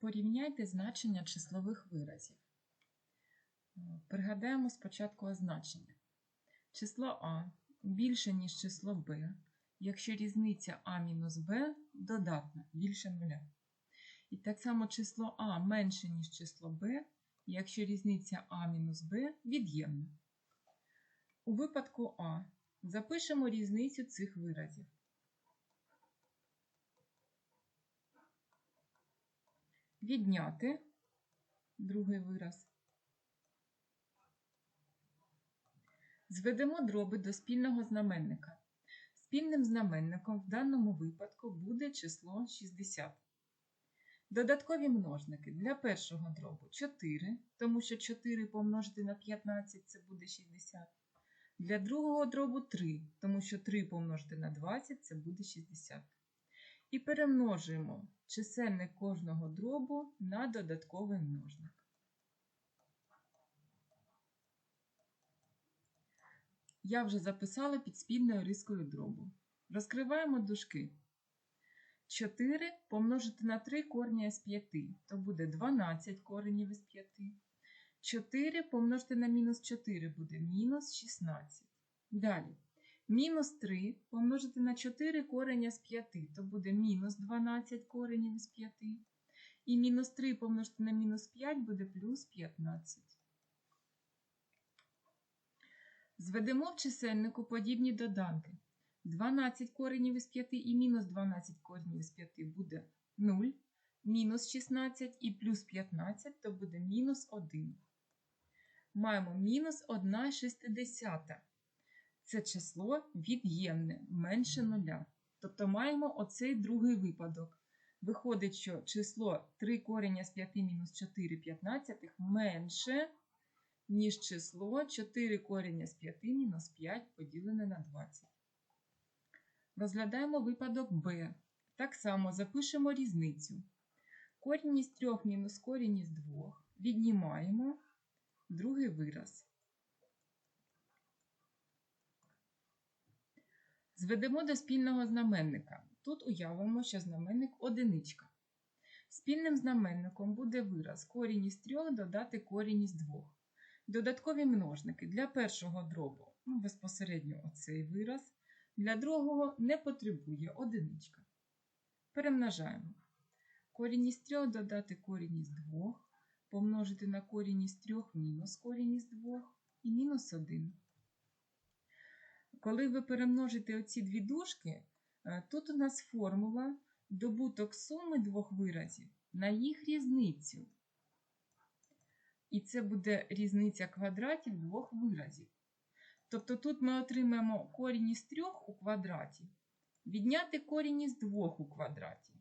Порівняйте значення числових виразів. Е, Пригадаємо спочатку означення. Число А більше, ніж число Б, якщо різниця А мінус Б додатна, більше нуля. І так само число А менше, ніж число Б, якщо різниця А мінус Б від'ємна. У випадку А запишемо різницю цих виразів. Відняти другий вираз. Зведемо дроби до спільного знаменника. Спільним знаменником в даному випадку буде число 60. Додаткові множники для першого дробу 4, тому що 4 помножити на 15 це буде 60. Для другого дробу 3, тому що 3 помножити на 20 це буде 60. І перемножуємо чисельник кожного дробу на додатковий множник. Я вже записала під спільною рискою дробу. Розкриваємо дужки. 4 помножити на 3 корення з 5, то буде 12 коренів із 5. 4 помножити на мінус 4 буде мінус 16. Далі. Мінус 3 помножити на 4 корення з 5, то буде мінус 12 коренів із 5. І мінус 3 помножити на мінус 5 буде плюс 15. Зведемо в чисельнику подібні доданки. 12 коренів із 5 і мінус 12 коренів із 5 буде 0, мінус 16 і плюс 15, то буде мінус 1. Маємо мінус 1 шестидесята. Це число від'ємне, менше нуля. Тобто маємо оцей другий випадок. Виходить, що число 3 корення з 5 мінус 4 п'ятнадцятих менше, ніж число 4 корення з 5 мінус 5 поділене на 20. Розглядаємо випадок b. Так само запишемо різницю. Корінь із 3 мінус корінь із 2. Віднімаємо другий вираз. Зведемо до спільного знаменника. Тут уявимо, що знаменник одиничка. Спільним знаменником буде вираз корінь із 3 додати корінь із 2. Додаткові множники для першого дробу ну, безпосередньо оцей вираз. Для другого не потребує одиничка. Перемножаємо. Корінь із 3 додати корінь із 2, помножити на корінь із 3 мінус корінь із 2 і мінус 1. Коли ви перемножите оці дві дужки, е, тут у нас формула добуток суми двох виразів на їх різницю. І це буде різниця квадратів двох виразів. Тобто тут ми отримаємо корінь із 3 у квадраті, відняти корінь із 2 у квадраті.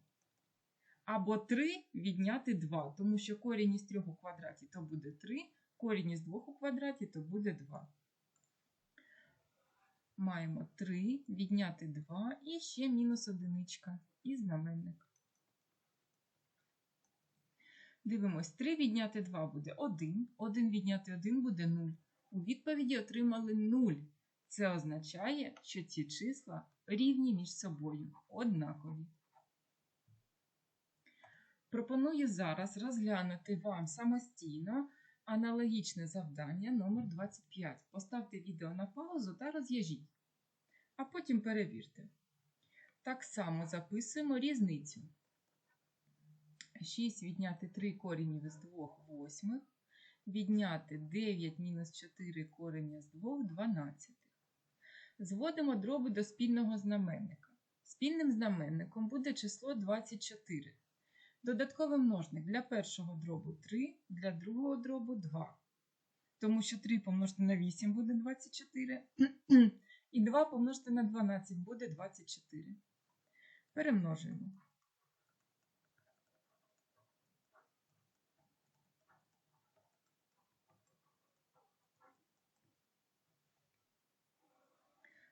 Або 3 відняти 2, тому що корінь із 3 у квадраті то буде 3, корінь із 2 у квадраті то буде 2. Маємо 3, відняти 2 і ще мінус одиничка і знаменник. Дивимось, 3 відняти 2 буде 1, 1 відняти 1 буде 0. У відповіді отримали 0. Це означає, що ці числа рівні між собою, однакові. Пропоную зараз розглянути вам самостійно аналогічне завдання номер 25. Поставте відео на паузу та роз'яжіть, а потім перевірте. Так само записуємо різницю. 6 відняти 3 корінів із 2 восьмих відняти 9 мінус 4 корення з 2 12. Зводимо дроби до спільного знаменника. Спільним знаменником буде число 24. Додатковий множник для першого дробу 3, для другого дробу 2. Тому що 3 помножити на 8 буде 24. І 2 помножити на 12 буде 24. Перемножуємо.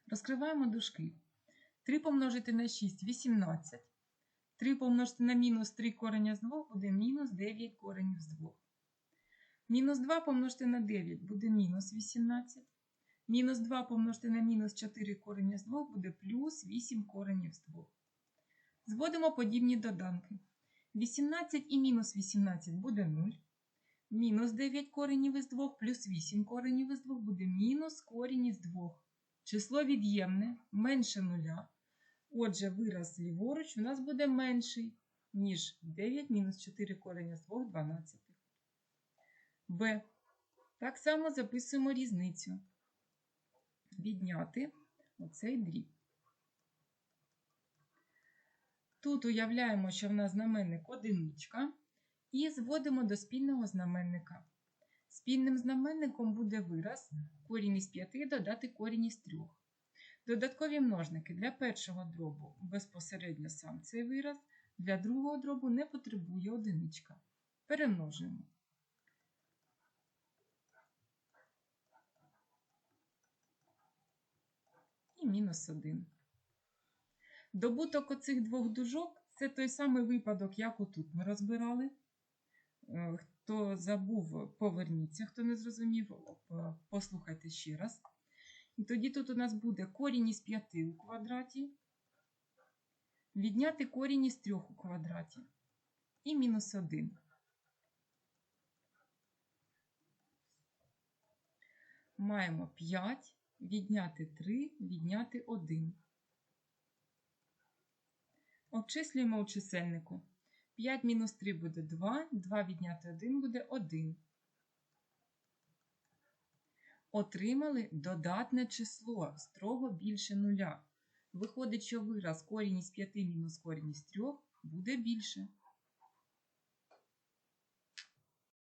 Розкриваємо дужки. 3 помножити на 6 18. 3 помножити на мінус 3 кореня з 2 буде мінус 9 коренів з 2. Мінус 2 помножити на 9 буде мінус 18. Мінус 2 помножити на мінус 4 кореня з 2 буде плюс 8 коренів з 2. Зводимо подібні доданки. 18 і мінус 18 буде 0. Мінус 9 коренів із 2 плюс 8 коренів із 2 буде мінус корінь із 2. Число від'ємне менше нуля. Отже, вираз ліворуч у нас буде менший, ніж 9 мінус 4 корення з 2 12. Б. Так само записуємо різницю. Відняти оцей дріб. Тут уявляємо, що в нас знаменник одиничка, і зводимо до спільного знаменника. Спільним знаменником буде вираз корінь із 5 додати корінь із 3. Додаткові множники для першого дробу безпосередньо сам цей вираз, для другого дробу не потребує одиничка. Перемножуємо. І мінус 1. Добуток оцих двох дужок це той самий випадок, як отут ми розбирали. Е, Хто забув, поверніться, хто не зрозумів, е, послухайте ще раз. І тоді тут у нас буде корінь із 5 у квадраті, відняти корінь із 3 у квадраті і мінус 1. Маємо 5, відняти 3, відняти 1. Обчислюємо у чисельнику. 5 мінус 3 буде 2, 2 відняти 1 буде 1. Отримали додатне число, строго більше нуля. Виходить, що вираз корінь із 5 мінус корінь із 3 буде більше.